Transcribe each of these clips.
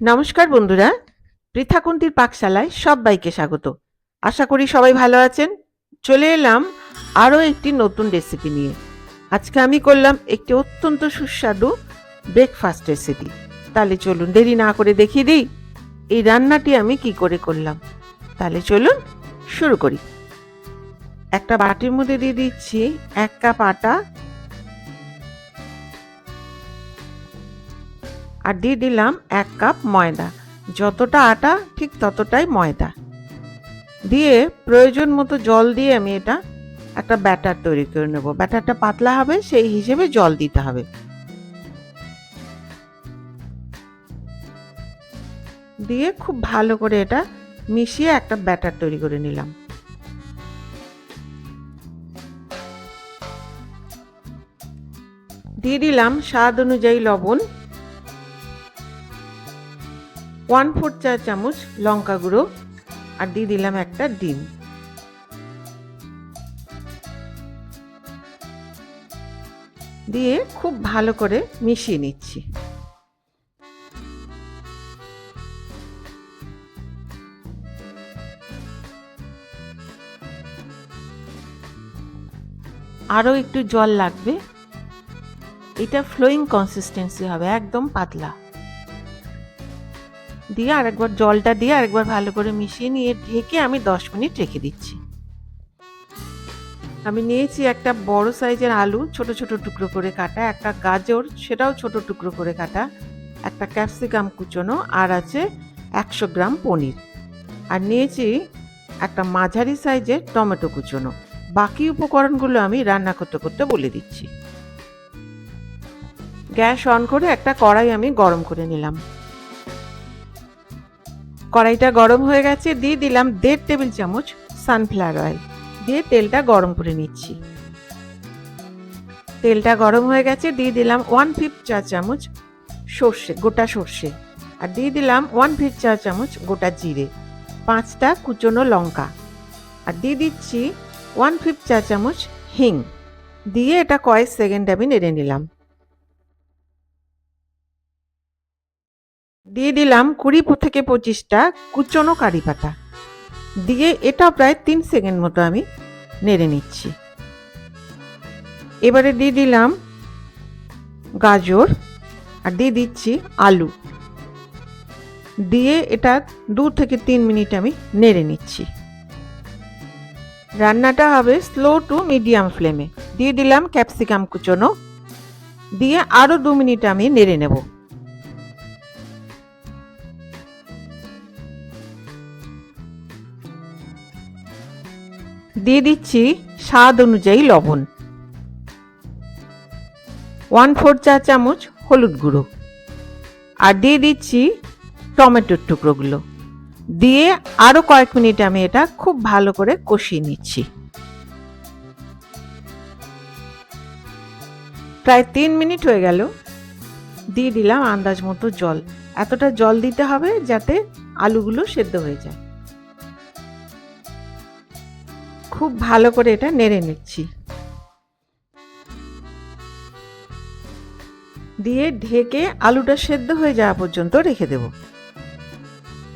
নমস্কার বন্ধুরা পৃথাকুন্তির পাকশালায় সবাইকে স্বাগত। আশা করি সবাই ভালো আছেন। চলে এলাম আরও একটি নতুন রেসিপি নিয়ে। আজকে আমি করলাম একটি অত্যন্ত সুস্বাদু ব্রেকফাস্ট রেসিপি তাহলে চলুন, দেরি না করে দেখিয়ে দিই এই রান্নাটি আমি কি করে করলাম। তাহলে চলুন শুরু করি। একটা বাটির মধ্যে দিয়ে দিচ্ছি এক কাপ আটা আর দিয়ে দিলাম এক কাপ ময়দা। যতটা আটা, ঠিক ততটাই ময়দা। দিয়ে প্রয়োজন মতো জল দিয়ে আমি এটা একটা ব্যাটার তৈরি করে নেব। ব্যাটারটা পাতলা হবে, সেই হিসেবে জল দিতে হবে। দিয়ে খুব ভালো করে এটা মিশিয়ে একটা ব্যাটার তৈরি করে নিলাম। দিয়ে দিলাম স্বাদ অনুযায়ী লবণ। ওয়ান ফোর চা চামচ লঙ্কা গুঁড়ো আর দিয়ে দিলাম একটা ডিম। দিয়ে খুব ভালো করে মিশিয়ে নিচ্ছি। আরও একটু জল লাগবে। এটা ফ্লোয়িং কনসিস্টেন্সি হবে, একদম পাতলা। দিয়ে আরেকবার জলটা দিয়ে আরেকবার ভালো করে মিশিয়ে নিয়ে ঢেকে আমি দশ মিনিট রেখে দিচ্ছি। আমি নিয়েছি একটা বড় সাইজের আলু, ছোট ছোট টুকরো করে কাটা, একটা গাজর, সেটাও ছোট টুকরো করে কাটা, একটা ক্যাপসিকাম কুচোনো আর আছে একশো গ্রাম পনির। আর নিয়েছি একটা মাঝারি সাইজের টমেটো কুচোনো। বাকি উপকরণগুলো আমি রান্না করতে করতে বলে দিচ্ছি। গ্যাস অন করে একটা কড়াই আমি গরম করে নিলাম। কড়াইটা গরম হয়ে গেছে, দিয়ে দিলাম দেড় টেবিল চামচ সানফ্লাওয়ার অয়েল দিয়ে তেলটা গরম করে নিচ্ছি। তেলটা গরম হয়ে গেছে, দিয়ে দিলাম ওয়ান ফিফ চা চামচ সর্ষে, গোটা সর্ষে, আর দিয়ে দিলাম ওয়ান ফিফ চা চামচ গোটা জিরে, পাঁচটা কুচনো লঙ্কা, আর দিয়ে দিচ্ছি ওয়ান ফিফ চা চামচ হিং, দিয়ে এটা কয়েক সেকেন্ড আমি নেড়ে নিলাম। দিয়ে দিলাম কুড়ি থেকে পঁচিশটা কুচনো কারি পাতা। দিয়ে এটা প্রায় তিন সেকেন্ড মতো আমি নেড়ে নিচ্ছি। এবারে দিয়ে দিলাম গাজর আর দিয়ে দিচ্ছি আলু। দিয়ে এটা দু থেকে তিন মিনিট আমি নেড়ে নিচ্ছি। রান্নাটা হবে স্লো টু মিডিয়াম ফ্লেমে দিয়ে দিলাম ক্যাপসিকাম কুচনো। দিয়ে আরও দু মিনিট আমি নেড়ে নেব। দিয়ে দিচ্ছি স্বাদ অনুযায়ী লবণ। ওয়ান ফোর চা চামচ হলুদ গুঁড়ো। আর দিয়ে দিচ্ছি টমেটোর টুকরোগুলো। দিয়ে আরও কয়েক মিনিট আমি এটা খুব ভালো করে কষিয়ে নিচ্ছি। প্রায় তিন মিনিট হয়ে গেল। দিয়ে দিলাম আন্দাজ মতো জল। এতটা জল দিতে হবে যাতে আলুগুলো সেদ্ধ হয়ে যায়। খুব ভালো করে এটা নেড়ে নিচ্ছি। দিয়ে ঢেকে আলুটা সেদ্ধ হয়ে যাওয়া পর্যন্ত রেখে দেব।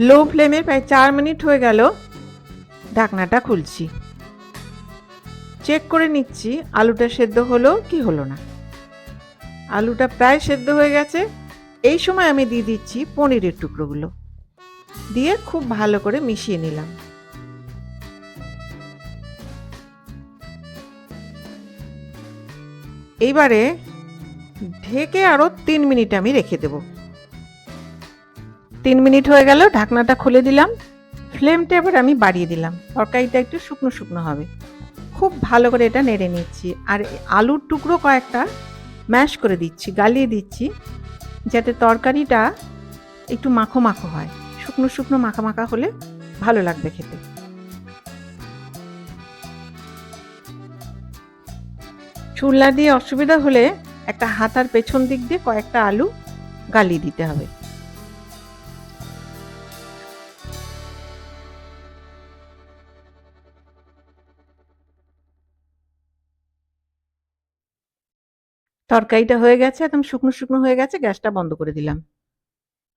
লো ফ্লেমে প্রায় চার মিনিট হয়ে গেল ঢাকনাটা খুলছি। চেক করে নিচ্ছি আলুটা সেদ্ধ হলো কি হলো না। আলুটা প্রায় সেদ্ধ হয়ে গেছে। এই সময় আমি দিয়ে দিচ্ছি পনিরের টুকরোগুলো। দিয়ে খুব ভালো করে মিশিয়ে নিলাম। এইবারে ঢেকে আরও তিন মিনিট আমি রেখে দেব। তিন মিনিট হয়ে গেল, ঢাকনাটা খুলে দিলাম। ফ্লেমটা এবার আমি বাড়িয়ে দিলাম। তরকারিটা একটু শুকনো শুকনো হবে। খুব ভালো করে এটা নেড়ে নিচ্ছি। আর আলুর টুকরো কয়েকটা ম্যাশ করে দিচ্ছি, গালিয়ে দিচ্ছি, যাতে তরকারিটা একটু মাখো মাখো হয়। শুকনো শুকনো মাখা মাখা হলে ভালো লাগবে খেতে। চুল্লা দিয়ে অসুবিধা হলে একটা হাতার পেছন দিক দিয়ে কয়েকটা আলু গালিয়ে দিতে হবে। তরকারিটা হয়ে গেছে, একদম শুকনো শুকনো হয়ে গেছে, গ্যাসটা বন্ধ করে দিলাম।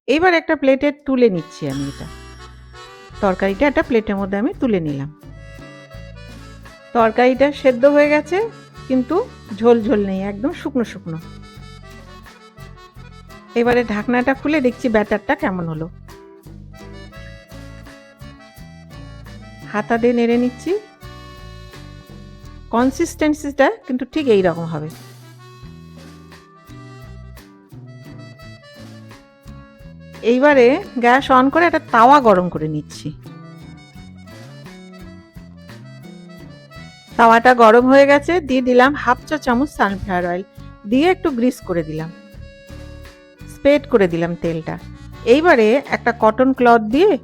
এইবার একটা প্লেটে তুলে নিচ্ছি আমি এটা। তরকারিটা একটা প্লেটের মধ্যে আমি তুলে নিলাম। তরকারিটা সেদ্ধ হয়ে গেছে কিন্তু ঝোল ঝোল নেই, একদম শুকনো শুকনো। এবারে ঢাকনাটা খুলে দেখছি ব্যাটারটা কেমন হলো। হাতা দিয়ে নেড়ে নিচ্ছি। কনসিস্টেন্সিটা কিন্তু ঠিক এই রকম হবে। এইবারে গ্যাস অন করে একটা তাওয়া গরম করে নিচ্ছি। তাওয়াটা গরম হয়ে গেছে, দিয়ে দিলাম হাফ চা চামচ সানফ্লাওয়ার অয়েল। দিয়ে একটু গ্রিস করে দিলাম। স্প্রেড করে দিলাম তেলটা। এইবারে একটা কটন ক্লথ দিয়ে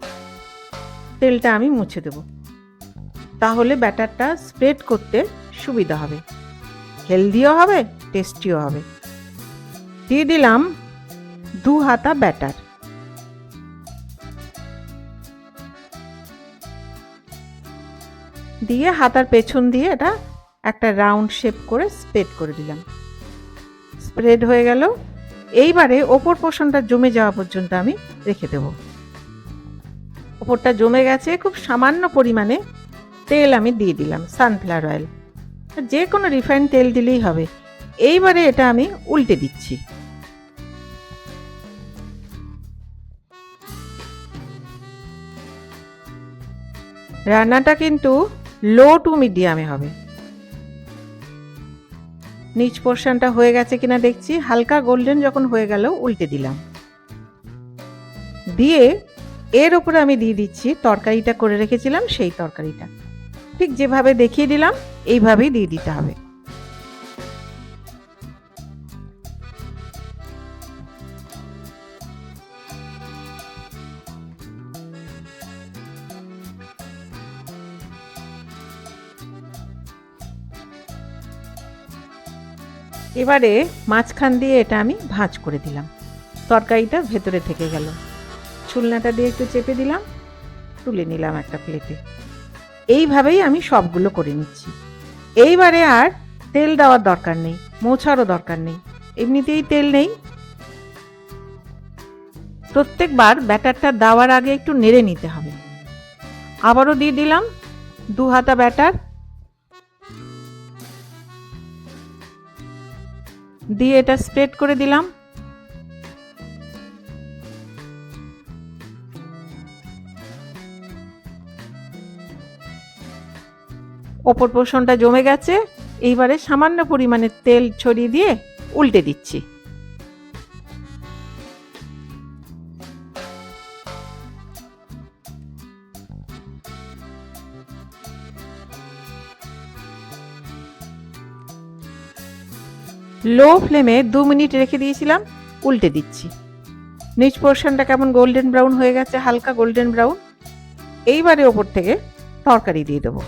তেলটা আমি মুছে দেব। তাহলে ব্যাটারটা স্প্রেড করতে সুবিধা হবে। হেলদিও হবে, টেস্টিও হবে। দিয়ে দিলাম দু হাতা ব্যাটার। দিয়ে হাতার পেছন দিয়ে এটা একটা রাউন্ড শেপ করে স্প্রেড করে দিলাম। স্প্রেড হয়ে গেল। এইবারে ওপর পোষণটা জমে যাওয়া পর্যন্ত আমি রেখে দেব। ওপরটা জমে গেছে, খুব সামান্য পরিমাণে তেল আমি দিয়ে দিলাম সানফ্লাওয়ার অয়েল যে কোনো রিফাইন তেল দিলেই হবে। এইবারে এটা আমি উল্টে দিচ্ছি। রান্নাটা কিন্তু লো টু মিডিয়ামে হবে। নিচ পোর্শনটা হয়ে গেছে কিনা দেখছি, হালকা গোল্ডেন যখন হয়ে গেল, উল্টে দিলাম। দিয়ে এর ওপরে আমি দিয়ে দিচ্ছি, তরকারিটা করে রেখেছিলাম সেই তরকারিটা। ঠিক যেভাবে দেখিয়ে দিলাম, এইভাবেই দিয়ে দিতে হবে। এবারে মাঝখান দিয়ে এটা আমি ভাঁজ করে দিলাম। তরকারিটা ভেতরে থেকে গেল। ছুলনাটা দিয়ে একটু চেপে দিলাম, তুলে নিলাম একটা প্লেটে। এইভাবেই আমি সবগুলো করে নিচ্ছি। এইবারে আর তেল দেওয়ার দরকার নেই, মোছারও দরকার নেই। এমনিতেই তেল নেই। প্রত্যেকবার ব্যাটারটা দেওয়ার আগে একটু নেড়ে নিতে হবে। আবারও দিয়ে দিলাম দু হাতা ব্যাটার দিয়ে এটা স্প্রেড করে দিলাম। ওপর পোষণটা জমে গেছে। এইবারে সামান্য পরিমাণে তেল ছড়িয়ে দিয়ে উল্টে দিচ্ছি। লো ফ্লেমে দু মিনিট রেখে দিয়েছিলাম, উল্টে দিচ্ছি। নিচ পোর্শনটা কেমন গোল্ডেন ব্রাউন হয়ে গেছে, হালকা গোল্ডেন ব্রাউন এইবারে ওপর থেকে তরকারি দিয়ে দেবো।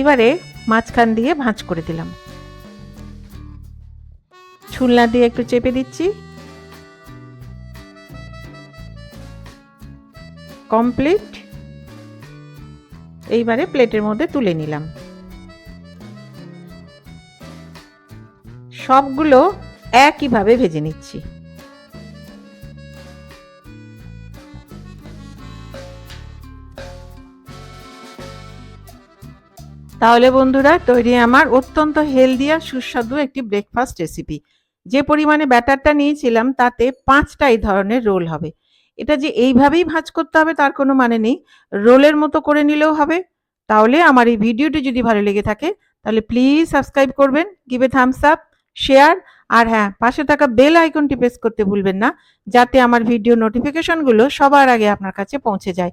এবারে মাঝখান দিয়ে ভাঁজ করে দিলাম। ছুলনা দিয়ে একটু চেপে দিচ্ছি। কমপ্লিট। এইবারে প্লেটের মধ্যে তুলে নিলাম। সবগুলো একইভাবে ভেজে নিচ্ছি। তাহলে বন্ধুরা, তৈরি আমার অত্যন্ত হেলদি আর সুস্বাদু একটি ব্রেকফাস্ট রেসিপি যে পরিমাণে ব্যাটারটা নিয়েছিলাম, তাতে পাঁচটা এই ধরনের রোল হবে। এটা যে এইভাবেই ভাঁজ করতে হবে, তার কোনো মানে নেই। রোলের মতো করে নিলেও হবে। তাহলে আমার এই ভিডিওটি যদি ভালো লেগে থাকে, তাহলে প্লিজ সাবস্ক্রাইব করবেন গিভে থামস আপ শেয়ার আর হ্যাঁ পাশে থাকা বেল আইকনটি প্রেস করতে ভুলবেন না, যাতে আমার ভিডিও নোটিফিকেশনগুলো সবার আগে আপনার কাছে পৌঁছে যায়।